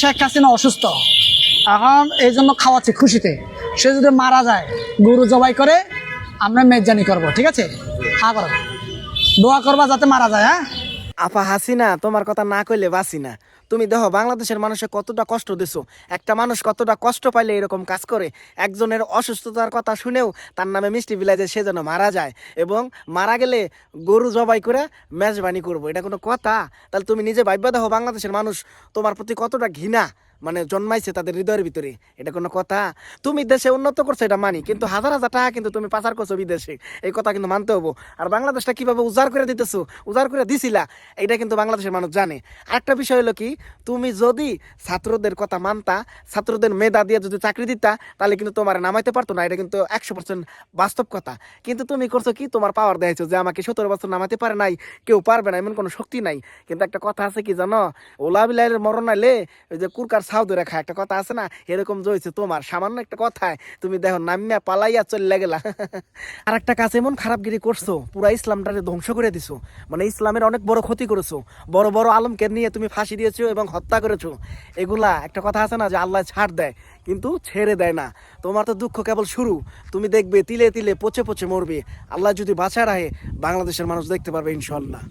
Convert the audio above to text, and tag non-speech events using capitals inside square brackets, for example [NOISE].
শেখ হাসিনা অসুস্থ? এখন এই জন্য খাওয়াচ্ছি খুশিতে। সে যদি মারা যায়, গরু জবাই করে আমরা মেজজানি করব, ঠিক আছে? হা করো দোয়া করবা যাতে মারা যায় হ্যাঁ? আপা হাসিনা, তোমার কথা না কইলে বাসি না তুমি দেখো, বাংলাদেশের মানুষে কতটা কষ্ট দিছো। একটা মানুষ কতটা কষ্ট পাইলে এরকম কাজ করে? একজনের অসুস্থতার কথা শুনেও তার নামে মিষ্টি বিলাই যায় সে যেন মারা যায়। এবং মারা গেলে গরু জবাই করে মেজবানি করব। এটা কোনো কথা? তাহলে তুমি নিজে ভাববা দেখো, বাংলাদেশের মানুষ তোমার প্রতি কতটা ঘৃণা। মানে জন্মাইছে তাদের হৃদয়ের ভিতরে, এটা কোনো কথা? তুমি দেশে উন্নত করছ, এটা মানি, কিন্তু হাজার হাজার টাকা কিন্তু তুমি পাচার করছ বিদেশে, এই কথা কিন্তু মানতে হব। আর বাংলাদেশটা কীভাবে উজাড় করে দিতেছো? উজাড় করে দিছিলা, এটা কিন্তু বাংলাদেশের মানুষ জানে। আরেকটা বিষয় হলো কি, তুমি যদি ছাত্রদের কথা মানতা, ছাত্রদের মেধা দিয়ে যদি চাকরি দিতা, তাহলে কিন্তু তোমার নামাইতে পারতো না, এটা কিন্তু একশো পার্সেন্ট বাস্তব কথা। কিন্তু তুমি করছ কি, তোমার পাওয়ার দেখাইছো যে আমাকে সতেরো বছর নামাতে পারে নাই, কেউ পারবে না, এমন কোনো শক্তি নাই। কিন্তু একটা কথা আছে কি জানো ওলা বিলাইয়ের মরণ নাইলে ওই যে কুরকার সাউদ রেখা একটা কথা আছে না? এরকম জয়েছে তোমার, সামান্য একটা কথায় তুমি দেখো নামিয়া পালাইয়া চলে গেলা। [LAUGHS] আর একটা কাজ এমন খারাপগিরি করছ, পুরা ইসলামটারে ধ্বংস করে দিছো। মানে ইসলামের অনেক বড় ক্ষতি করেছ। বড় বড় আলমকে নিয়ে তুমি ফাঁসি দিয়েছ এবং হত্যা করেছ। এগুলা একটা কথা আছে না যে আল্লাহ ছাড় দেয়, কিন্তু ছেড়ে দেয় না। তোমার তো দুঃখ কেবল শুরু। তুমি দেখবে তিলে তিলে পচে পচে মরবে। আল্লাহ যদি বাঁচা রাখে, বাংলাদেশের মানুষ দেখতে পারবে ইনশাল্লাহ